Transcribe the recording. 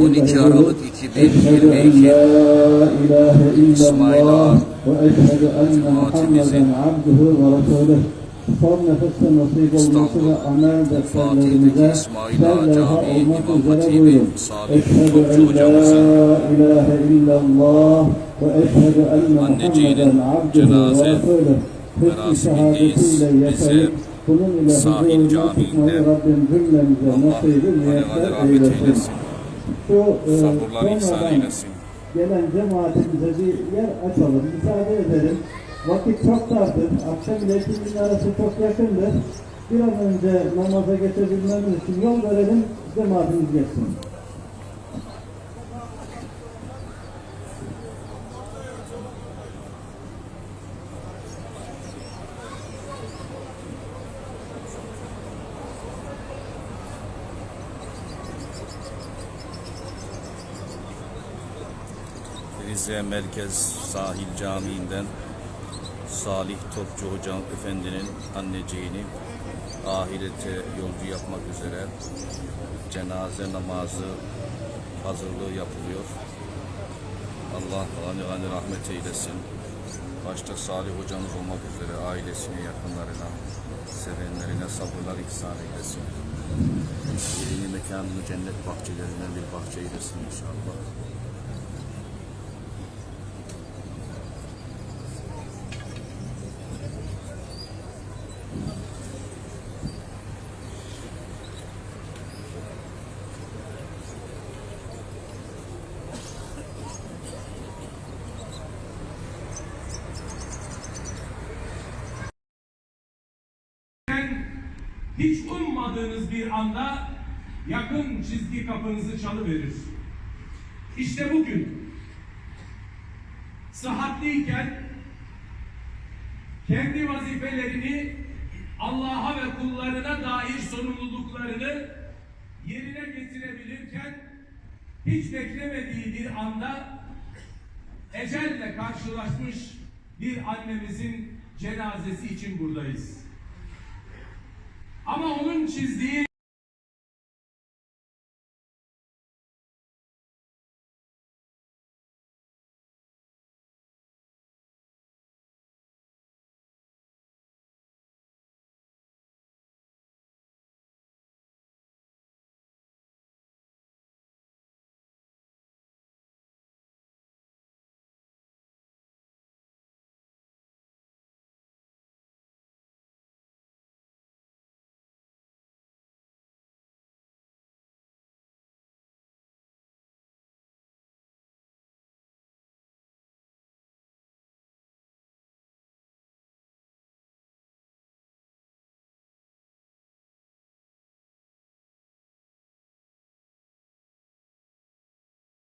12 Aralık 2022 Eşhedü en la ilahe İsmail Ağa. Cemaatimizin İstanbul. Fatih'teki İsmail Ağa Camii İmam Hatibi. Salih Topçu hocamızın anneciğinin cenaze bunun ile Sahil Camii'nde Allah müyesser rahmet eylesin. e, Sabırlar ihsan eylesin. gelen cemaatimize bir yer açalım, müsaade edelim. Vakit çok dardır, akşam ile ikindinin arası çok yakındır. Bir an önce namaza geçebilmemiz için yol verelim, cemaatimiz geçsin. Rize Merkez Sahil Camii'nden Salih Topçu Hocam Efendi'nin anneciğini ahirete yolcu yapmak üzere cenaze namazı hazırlığı yapılıyor. Allah gani gani rahmet eylesin. Başta Salih hocamız olmak üzere ailesine, yakınlarına, sevenlerine sabırlar ihsan eylesin. Yerini mekanını cennet bahçelerinden bir bahçe eylesin inşallah. Hiç ummadığınız bir anda yakın çizgi kapınızı çalıverir. İşte bugün sıhhatliyken kendi vazifelerini Allah'a ve kullarına dair sorumluluklarını yerine getirebilirken hiç beklemediği bir anda ecelle karşılaşmış bir annemizin cenazesi için buradayız. Ama onun çizdiği